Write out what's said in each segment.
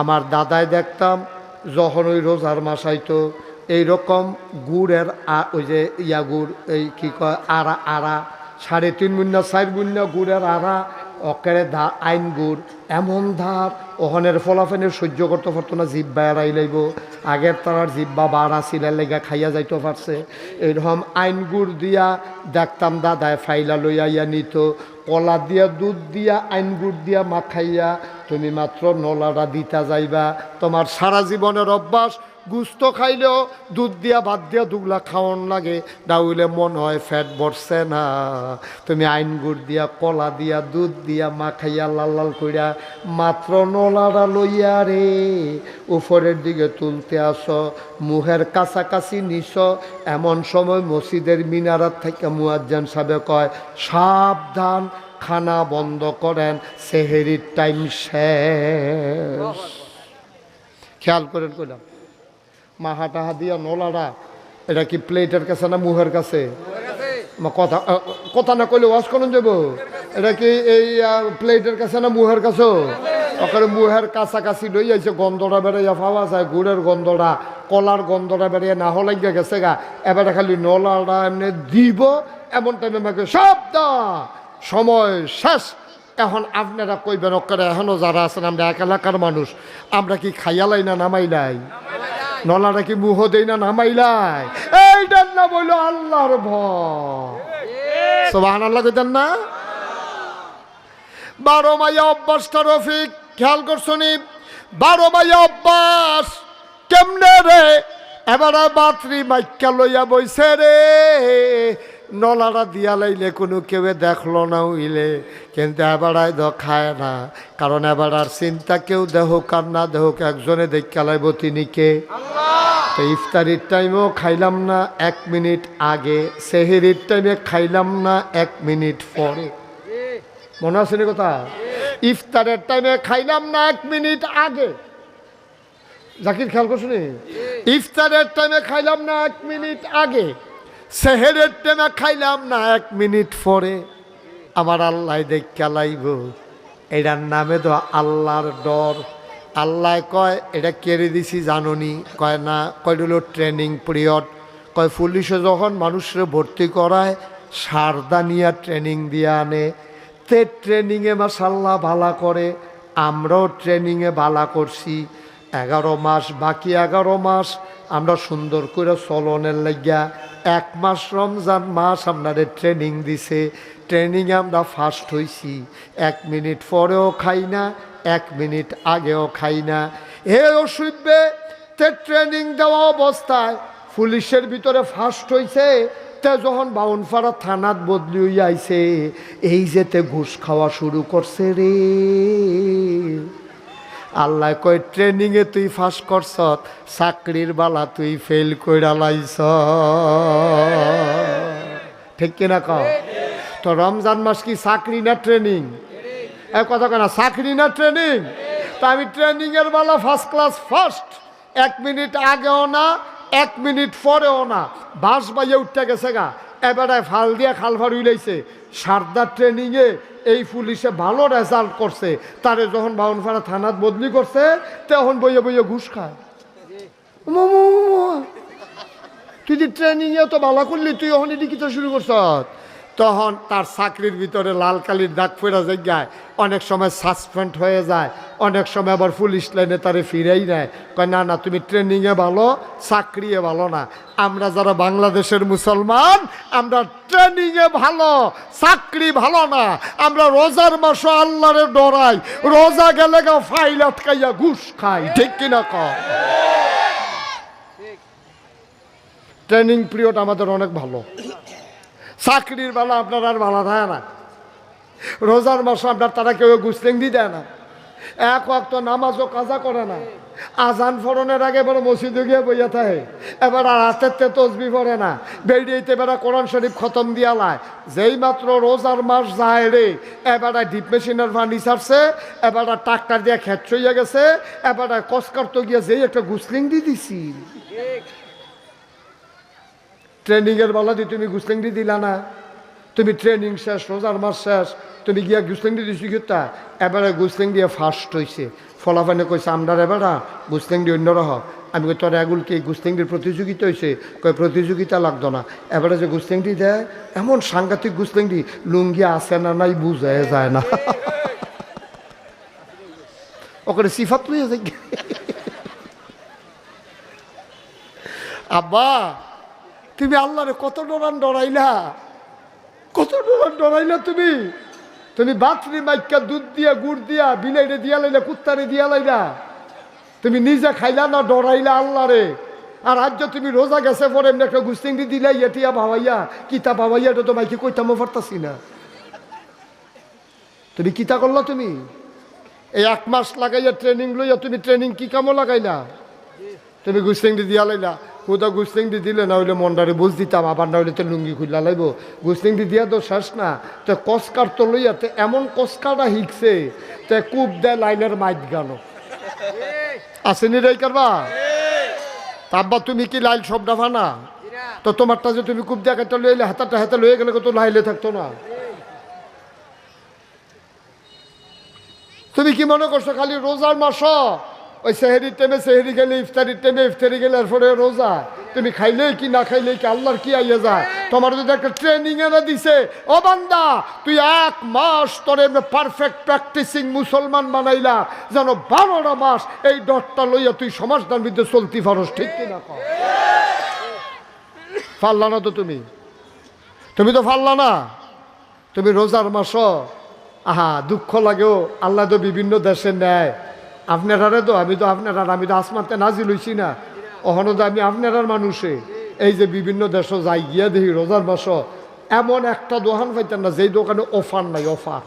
আমার দাদাই দেখতাম, যখন ওই রোজার মাস আইতো, এইরকম গুড়ের ওই যে ইয়া গুড়, এই কি কয়, আড়া আড়া, সাড়ে তিন মুন্না চার মুন্না গুড়ের আড়া, অকেরে ধা আইন গুড়, এমন ধার, ওহনের ফলাফেনের সহ্য করতে পারতো না, জিব্বা এড়াই লাইব, আগের তারার জিব্বা বাড়া সিলের লেগা খাইয়া যাইতে পারছে। এইরকম আইন গুড় দিয়া দেখতাম দাদায় ফাইলা লইয়া ইয়া নিত, কলা দিয়া, দুধ দিয়া, আইন গুড় দিয়া মাখাইয়া তুমি মাত্র নলাটা দিতা যাইবা। তোমার সারা জীবনের অভ্যাস, গুস্ত খাইলেও দুধ দিয়া, ভাত দিয়া দুগলা খাওয়ান লাগে। ডাউলে মন হয় ফ্যাট বসছে না। তুমি আইন গুড় দিয়া, কলা দিয়া, দুধ দিয়া মাখাইয়া লাল লাল কইরা মাত্র নলাটা লইয়া রে, উপরের দিকে তুলতে আস, মুহের কাছাকাছি নিস। এমন সময় মসজিদের মিনারাত থেকে মুয়াজ্জান সাহেব কয়, সাবধান খানা বন্ধ করেন সেহেরির টাইম শেষ। খেয়াল করেন কইলাম মাহা টাহা দিয়া নলাটা এটা কি প্লেটের কাছে না মুহের কাছে? কথা কথা না কইলে ওয়াশ করুন যাব? এটা কি এই প্লেটের কাছে না মুহের কাছে? ওখানে মুহের কাছাকাছি লই আইছে গন্ধটা বেড়াইয়া পাওয়া যায় গুড়ের গন্ধটা কলার গন্ধটা বেড়াইয়া না হলে গেছে গা। এবারে খালি নলাটা এমনি দিব এমন টাইমে আমাকে শব্দ সময় শেষ। এখন আপনারা কইবেন ওখানে এখনও যারা আছেন, আমরা এক এলাকার মানুষ, আমরা কি খাইয়ালাই না নামাইলাই নলাটা কি মুহ দেই না নামাইলাই এইটার না বলল আল্লাহর ভয়। সোবাহান আল্লাহ কইতেন না? বারো মাইয়া অভ্যাসটা রফিক, খেয়াল করছনি বারো মাইয়া অভ্যাস কেমনে রে? এবারে বাতরি মাইকা লইয়া বইছে রে। নলাটা দিয়া লাইলে কোনো কেউ দেখল না উইলে। কিন্তু এবারায় দ খায় না। কারণ এবারার চিন্তা কেউ দেহক আর না দেহক একজনে দেখা লাইব তিনি কে। তো ইফতারির টাইমেও খাইলাম না এক মিনিট আগে। সেহেরির টাইমে খাইলাম না এক মিনিট পরে। মনে আছে কথা? ইফতারের টাইমে খাইলাম না এক মিনিট আগে। জাকির, খেয়াল করছ ইফতারের টাইমে খাইলাম না এক মিনিট আগে। সেহেরের টাইমে খাইলাম না এক মিনিট পরে। আমার আল্লাহ দেখা লাইব, এটার নামে তো আল্লাহর ডর। আল্লাহ কয়, এটা কেড়ে দিছি জাননি। কয়, না। কয় হলো ট্রেনিং পিরিয়ড। কয়, পুলিশে যখন মানুষরে ভর্তি করায়, সারদা নিয়ে ট্রেনিং দিয়ে আনে। তে ট্রেনিংয়ে মাসাল্লাহ ভালা করে, আমরাও ট্রেনিংয়ে ভালা করছি। এগারো মাস, বাকি এগারো মাস আমরা সুন্দর করে চলনের লাগিয়া এক মাস রমজান মাস আপনাদের ট্রেনিং দিছে। ট্রেনিংয়ে আমরা ফার্স্ট হইছি। এক মিনিট পরেও খাই না, এক মিনিট আগেও খাই না। হে অসুবিধে তে ট্রেনিং দেওয়া অবস্থায় পুলিশের ভিতরে ফার্স্ট হইছে, তে যখন বাউনপাড়া থানাত বদলি হইয়া আইছে এই যেতে ঘুষ খাওয়া শুরু করছে রে। আল্লাহ কয় ট্রেনিংয়ে তুই ফাঁস করছ, চাকরির বালা তুই ফেল কইরা লাইছ। ঠিক কিনা কও? তো রমজান মাস কি চাকরি না ট্রেনিং এক কথা কেনা চাকরি না ট্রেনিং তা আমি ট্রেনিংয়ের বালা ফার্স্ট ক্লাস ফার্স্ট এক মিনিট আগেও না এক মিনিট পরেও না, বাস বাইয়ে উঠতে গেছে গা। এবারে ফাল দিয়া খাল ফার উইলাইছে। সারদার ট্রেনিংয়ে এই পুলিশে ভালো রেজাল্ট করছে। তারে যখন বাউনফাড়া থানাত বদলি করছে, তখন বইয়ে বইয়ে ঘুষ খায়। তুই ট্রেনিংয়ে তো ভালো করলি, তুই ওখানে লিখিত শুরু করছ তখন তার চাকরির ভিতরে লাল কালির দাগ ফেরা জায়গায় অনেক সময় সাসপেন্ড হয়ে যায়, অনেক সময় আবার পুলিশ লাইনে তারে ফিরেই নেয়। কয়, না না, তুমি ট্রেনিংয়ে ভালো চাকরিয়ে ভালো না। আমরা যারা বাংলাদেশের মুসলমান, আমরা ট্রেনিংয়ে ভালো, চাকরি ভালো না। আমরা রোজার মাসও আল্লাহরে ডরাই, রোজা গেলে গা ফাইল আটকাইয়া ঘুষ খাই। ঠিক কিনা কয় ট্রেনিং পিরিয়ড আমাদের অনেক ভালো। চাকরির বেলা আপনার আর ভালো থাকে না। রোজার মাসে আপনার তারা কেউ গুসলেং দিয়ে দেয় না। এক অক্ত নামাজও কাজা করে না। আজান ফরনের আগে এবার মসজিদে গিয়ে বইয়া থাকে। এবার আর হাতের তে তসবি পড়ে না। বেরিয়েতে এবার কোরআন শরীফ খতম দিয়া লায়। যেই মাত্র রোজার মাস যায় রে, এবার ডিপ মেশিনের পানি ছাড়ছে এবার ট্রাক্টার দিয়ে খেত হইয়া গেছে, এবার কসকার তো গিয়া যেই একটা গুসলিং দিয়ে দিছি। ট্রেনিংয়ের বেলা দিয়ে তুমি গুসলিং দিয়ে দিলা না। তুমি ট্রেনিং শেষ, রোজার মাস শেষ। তুমি গিয়া গুসলেঙ্গি দিছি কিতা এবারে গুসলেঙ্গি ফার্স্ট হয়েছে ফলাফানে কইছে, আমরার এবারা গুসলেঙ্গি অন্য রহ। আমি কই, তোর এগুল কি গুস্তেঙ্গির প্রতিযোগিতা হয়েছে কই, প্রতিযোগিতা লাগতো না। এবারে যে গুস্তেঙ্গি দেয়, এমন সাংঘাতিক গুস্তেঙ্গি লুঙ্গি আসে না নাই বুঝে যায় না। ওখানে সিফাত আব্বা তুমি আল্লাহরে কত ডরান ডরাইলা? কত ডরান ডরাইলা তুমি? তুমি বাথরি মাইকা দুধ দিয়া, গুড় দিয়া, বিলাইরে দিয়া লাইলা, কুত্তারে দিয়া লাইলা? তুমি নিজে খাইলা না ডরাইলা আল্লাহরে? আর আজ তুমি রোজা গেছে পরে এমনি একটা গুস্তিংটি দিলাই এটিয়া ভাবাইয়া কিতা ভাবাইয়া এটা তো মাইকে কইতামও পারতাছি না। তুমি কিতা করলা তুমি? এই এক মাস লাগাইয়া ট্রেনিং লইয়া তুমি ট্রেনিং কি কামও লাগাইলা? তুমি গুস্তিংটি দিয়া লাইলা। কোথাও গুস্তিংটি দিলে না হইলে মন্ডারে বুঝ দিতাম, আবার না হইলে তো লুঙ্গি খুললা লাইব। গুস্তিংটি দিয়া তো শেষ না। তো কসকার তো লইয়া, তো এমন কসকাটা হিকছে, তে কূপ দেয় লাইনের মাইট গানো। আসেনি রে কারবা? তাব্বা তুমি কি লাইল সব ডাফা তো তোমারটা যে তুমি কূপ দিয়ে একটা লইলে হাতাটা হাতে লয়ে গেলে তো লাইলে থাকতো না? তুমি কি মনে করছ খালি রোজার মাস ওই সেহেরির টাইমে সেহেরি গেলে, ইফতারির টাইমে ইফতারি গেলে, এরপরে রোজা। তুমি খাইলেই কি, না খাইলেই কি, আল্লাহর কি আইয়া যায়? তোমার যদি একটা ট্রেনিং এনে দিছে, ও বান্দা, তুই এক মাস তোরে পারফেক্ট প্র্যাকটিসিং মুসলমান বানাইলা, যেন বারোটা মাস এই ডটটা লইয়া তুই সমাজটার মধ্যে চলতি পারস, ঠিক কিনা পারলা না তো তুমি। তুমি তো পারলা না তুমি রোজার মাস আহা, দুঃখ লাগেও আল্লাহ তো বিভিন্ন দেশে নেয় আপনারারে তো, আমি তো আপনারা আমি তো আসমানতে নাজিল হইছি না। অহনো তো আমি আপনারার মানুষে। এই যে বিভিন্ন দেশ যাই গিয়া দেখি রোজার মাস, এমন একটা দোকান পাইতেন না, যেই দোকানে অফার নাই, অফার।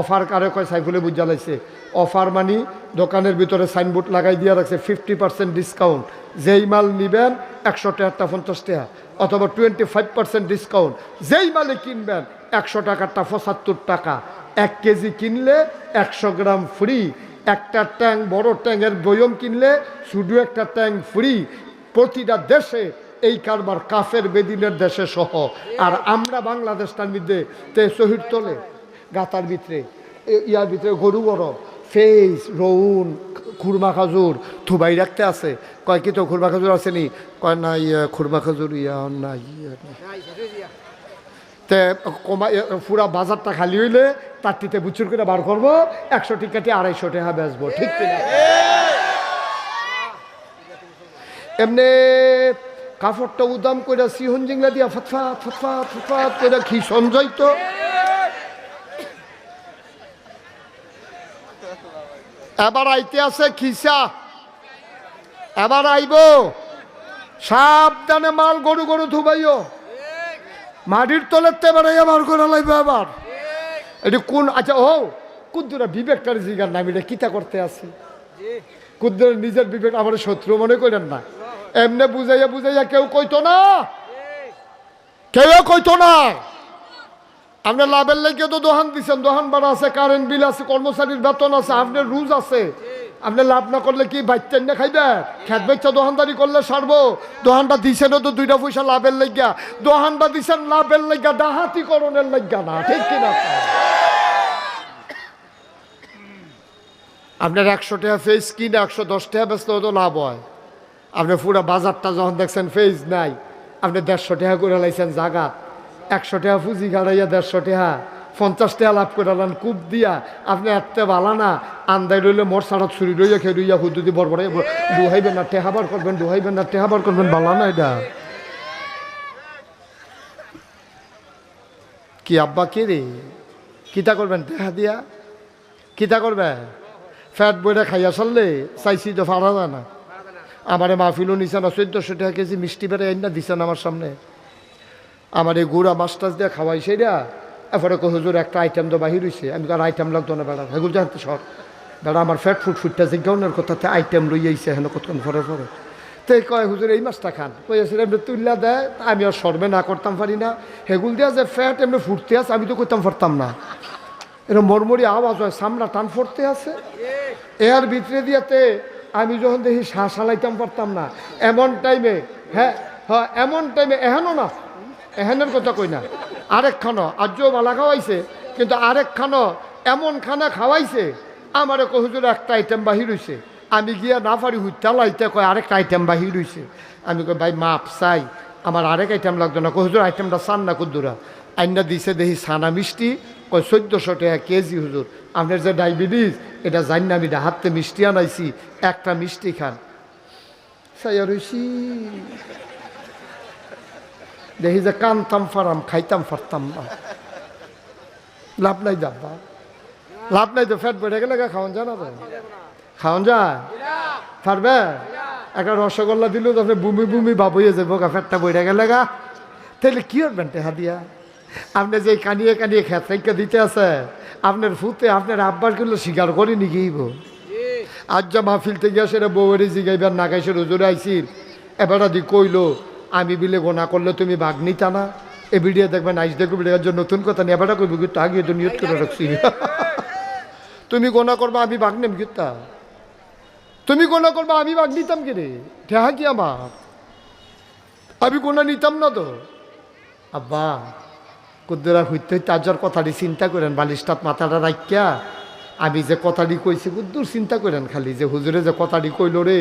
অফার কারে কয়, সাইফুলে বুঝা লাইছে। অফার মানি দোকানের ভিতরে সাইনবোর্ড লাগাই দিয়ে রাখছে ফিফটি পার্সেন্ট ডিসকাউন্ট যেই মাল নিবেন একশো টাকারটা, পঞ্চাশ টাকা, অথবা টোয়েন্টি ফাইভ পার্সেন্ট ডিসকাউন্ট যেই মালে কিনবেন একশো টাকারটা, পঁচাত্তর টাকা। এক কেজি কিনলে একশো গ্রাম ফ্রি একটা ট্যাং, বড় ট্যাঙ্কের বয়ম কিনলে শুধু একটা ট্যাং ফ্রি প্রতিটা দেশে এই কারবার কাফের বেদিনের দেশে সহ। আর আমরা বাংলাদেশটার মধ্যে তে শহীদ তোলে, গাতার ভিতরে ইয়ার ভিতরে গরু বড়। ফেস রৌন খুরমা খাজুর, থুবাই রাখতে আছে। কয় কি তো খুরমা খাজুর আসেনি কয় না ইয়া খুরমা খাজুর, ইয়া না ইয়া তে, কমা পুরা বাজারটা খালি হইলে তারটিতে বুচুর করে বার করব, একশো টিকাটি আড়াইশো টাকা বেচবো, ঠিক কিনা? এমনি কাপড়টা উদাম করে সিহন জিংলা দিয়া ফতফাত ফতফাত ফতফাত করে কি সঞ্জয় তো এবার আইতে আছে খিসা। এবার আইব। সাবধানে মাল গরু গরু থুবাইও মাটির তলের তো এবার এবার করে লাইবে এবার। এটি কোন আচ্ছা ও কুদ্দুরা বিবেকটার জিগার নাম এটা কিতা করতে আছে? কুদ্দুরা নিজের বিবেক আমার শত্রু মনে করেন না। এমনে বুঝাইয়া বুঝাইয়া কেউ কইতো না। কেউ কইতো না। আপনার লাভের লেগে তো দোহান দিচ্ছেন দোহান বাড়া আছে কারেন্ট বিল আছে কর্মচারীর বেতন আছে আপনার রুজ আছে। আপনি লাভ না করলে কি বাচ্চান না খাইবে? খেত বাচ্চা দোহানদারি করলে সারবো। দোহানটা দিছেন তো দুইটা পয়সা লাভের লেগা দোহানটা দিছেন লাভের লেগা ডাহাতি করণের লেগা না, ঠিক কিনা আপনার একশো টাকা ফেস কিনে একশো দশ টাকা বেচলে তো লাভ হয়। আপনি পুরো বাজারটা যখন দেখছেন ফেজ নাই, আপনি দেড়শো টাকা করে লাইছেন জাগাত। একশো টাকা পুঁজি গাড়াইয়া দেড়শো টাকা। পঞ্চাশ টাকা লাভ করে লান কূপ দিয়া। আপনি এত বালা না আন্দাই রইলে মোর সাড়ত ছুরি রইয়া খেয়ে রইয়া হুদুদি বড় ডুহাইবেন না টেহাবার করবেন ডুহাইবেন না টেহাবার করবেন, বালা না এটা। কি আব্বা কে রে? কিতা করবেন টেহা দিয়া? কিতা করবেন? ফ্যাট বইটা খাইয়া চললে চাইছি তো ফাড়া যায় না। আমারে মাহফিলও নিছেন না, চোদ্দশো টাকা কেজি মিষ্টি বেড়ে আইন না দিছেন আমার সামনে। আমার এই গুড়া মাছ দিয়ে খাওয়াই সেইটা এরপরে কো হুজুর, একটা আইটেম তো বাহির হয়েছে আমি আর আইটেম লাগতো না বেড়া হেগুল জানতে সর। বেড়া, আমার ফ্যাট ফুট ফুটটা জিজ্ঞাউনের কথাতে আইটেম লই আইছে হেন কতক্ষণ পরে পরে। তো কয়, হুজুর, এই মাছটা খান। কই আছে এমনি তুল্লা দেয় আমি আর সর্বে না করতাম পারি না। হেগুল দিয়া যে ফ্যাট এমনি ফুটতে আছে, আমি তো করতাম পারতাম না। এরকম মরমরি আওয়াজ হয়, সামনা টান ফুটতে আছে। এর ভিতরে দিয়াতে আমি যখন দেখি শ্বাস হালাইতাম পারতাম না। এমন টাইমে হ্যাঁ হ্যাঁ এমন টাইমে এহেনও না এহেনের কথা কই না? আরেক খানো, আজও বালা খাওয়াইছে, কিন্তু আরেক খানো এমন খানা খাওয়াইছে, আমারে হুজুর, একটা আইটেম বাহির হইছে। আমি গিয়া না পারি হুইতা লাইতে কয়, আরেকটা আইটেম বাহির হইছে। আমি কই ভাই, মাপ চাই, আমার আরেক আইটেম লাগতো না। হুজুর আইটেমটা চান না কুদ্দুরা। আইনা দিছে দেখি সানা মিষ্টি, কয়, চোদ্দোশো টাকা কেজি, হুজুর। আপনার যে ডায়াবেটিস, এটা জানি না, আমি হাতে মিষ্টি আনাইছি, একটা মিষ্টি খান। সাইয়া রইছি দেখি যে কানতাম ফারাম খাইতাম ফারতাম না লাভ নাই যাব্বা লাভ নাই তো ফ্যাট বেড়ে গেলে খাওয়ান যায় না তো? খাওয়ান যায়? পারবে? একটা রসগোল্লা দিলেও তো আপনি বুমি বুমি ভাব হয়ে যাব গা, ফ্যাটটা বইরে গেলে গা। তাহলে কি করবেন টেহা দিয়া আপনি যে কানিয়ে কানিয়ে খেতে দিতে আছে, আপনার ফুতে আপনার আব্বারগুলো স্বীকার করে নিগিব আজ যা মাহফিল থেকে সেটা বউরে জিগাইবার না গাইছে রোজরে আইসিল এবারটা দি কইলো আমি বিলে গোনা করলে তুমি বাঘ নিতা এ ভিডিও দেখবেন, আইস দেখো ভিডিওর জন্য নতুন কথা নিয়ে এবারটা কইবি কিন্তু আগে তো নিয়ত করে রাখছি। তুমি গোনা করবা, আমি বাঘ নেম কিতা? তুমি গোনা করবা, আমি বাঘ নিতাম কি রে? ঠেহা কি আমার? আমি গোনা নিতাম না তো। আব্বা, কুদ্দুরা হইতে আজার কথাটি চিন্তা করেন বালিশটাত মাথাটা রাখিয়া আমি যে কথাটি কইছি, কুদ্দুর চিন্তা করেন খালি, যে হুজুরে যে কথাটি কইল রে,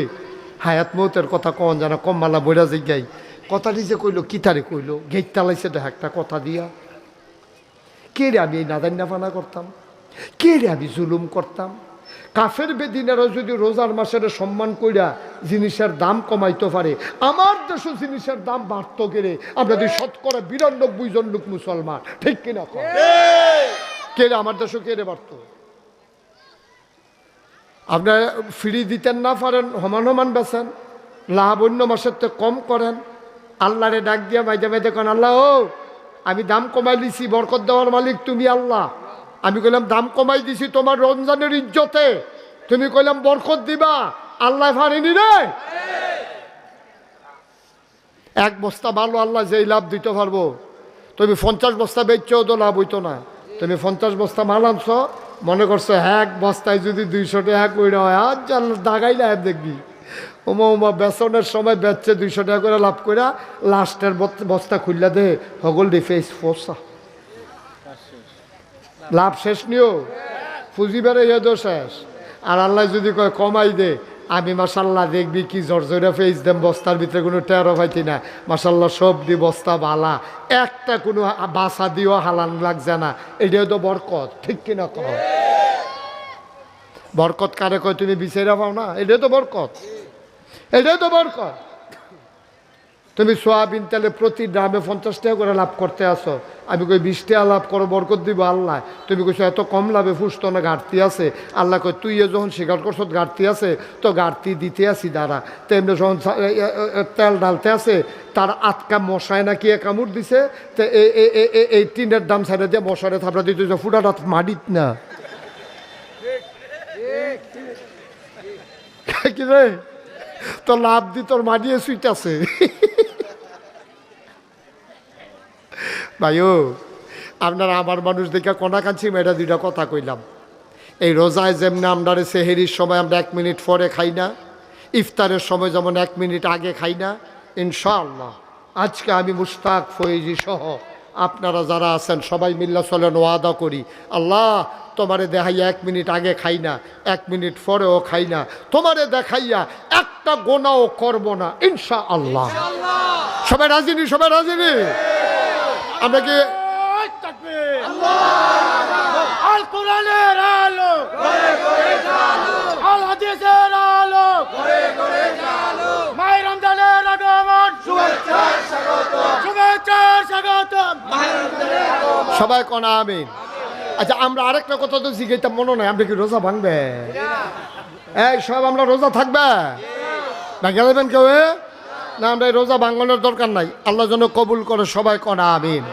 হায়াত মৌতের কথা কন জানা কম্মালা বইরা যে গাই কথাটি যে কইলো, কিতারে কইলো, গেট তালাইছে দেখ একটা কথা দিয়া। কে রে আমি এই নাদান নাফানা করতাম? কে রে আমি জুলুম করতাম? কাফের বেদিনেরা যদি রোজার মাসের সম্মান কইরা জিনিসের দাম কমাইতে পারে, আমার দেশে জিনিসের দাম বাড়ত গেলে আমরা যদি শতকরা বিরানব্বই জন লোক মুসলমান, ঠিক কিনা? কে রে আমার দেশে কে রে বাড়ত? আপনারা ফ্রি দিতেন না পারেন সমান সমান বেছেন লাভ অন্য মাসের তো কম করেন। আল্লাহরে ডাক দিয়া মাইজে মাইজে কন, আল্লাহ ও, আমি দাম কমাই দিছি, বরকত দেওয়ার মালিক তুমি আল্লাহ। আমি কইলাম, দাম কমাই দিছি তোমার রমজানের ইজ্জতে। তুমি কইলাম, বরকত দিবা, আল্লাহ ফারেনি রে। এক বস্তা ভালো আল্লাহ যেই লাভ দিতে পারব। তুমি পঞ্চাশ বস্তা বেচছো, তো লাভ হইতো না। তুমি পঞ্চাশ বস্তা মাল আনছো, মনে করছ, এক বস্তায় যদি দুইশো টাকা করে হয় আর জাল দাগাই দেখবি। ওমা ওমা সময় বেচছে দুইশো টাকা করে লাভ করে লাস্টের বস্তা খুললা দে, হগল দি ফেস লাভ শেষ নিও? পুঁজি বেড়ে এদো শেষ। আর আল্লাহ যদি কয়, কমাই দে। আমি মাসাল্লাহ দেখবি কি জর্জরা ফেস দেম বস্তার ভিতরে কোনো টেরো পাইতি না। মাসাল্লাহ সব দি বস্তা বালা। একটা কোনো বাসা দিও হালান লাগছে না। এটাও তো বরকত, ঠিক কিনা কহ বরকত কারে কয়, তুমি বিচারা পাও না? এটাও তো বরকত। এটাও তো বরকত তুমি সোয়াবিন তেলে প্রতি ড্রামে পঞ্চাশ টাকা করে লাভ করতে আসো আমি কই বিশ টাকা লাভ করো বরকত দিব আল্লাহ। তুমি কইছো এত কম লাভে ফুসতো না ঘাটতি আছে। আল্লাহ কই তুই এ যখন স্বীকার করছ ঘাটতি আছে তো ঘাটতি দিতে আসি দাঁড়া। তেমনি যখন তেল ডালতে আছে তার আটকা মশায় নাকি এ কামড় দিছে তো এই টিনের দাম ছাড়ে দিয়ে মশারে থাপড়া দিতে ফুটাটা মাডিত না। কি রে? তো লাভ দি, তোর মাডিয়ে সুইটাছে ভাইও, আপনারা আমার মানুষ দেখে কোনা কাঁদছি মেয়েটা দুইটা কথা কইলাম। এই রোজায় যেমনি আমরা সেহেরির সময় আমরা এক মিনিট পরে খাই না, ইফতারের সময় যেমন এক মিনিট আগে খাই না, ইনশাআল্লাহ। আজকে আমি মুস্তাক ফয়েজি সহ আপনারা যারা আছেন, সবাই মিল্লা চলেন, ওয়াদা করি। আল্লাহ তোমারে দেখাইয়া এক মিনিট আগে খাই না এক মিনিট পরেও খাই না। তোমারে দেখাইয়া একটা গোনাও করব না ইনশা আল্লাহ সবাই রাজিনী সবাই রাজিনী আমরা কি সবাই কনা আমিন। আচ্ছা আমরা আরেকটা কথা তো জিজ্ঞাসা মনে নাই আপনি কি রোজা ভাঙবে? এই, সব আমরা রোজা থাকবে? না দেবেন কেউ? না, আমরা রোজা ভাঙানোর দরকার নাই। আল্লাহ যেন কবুল করে সবাই করা আমিন।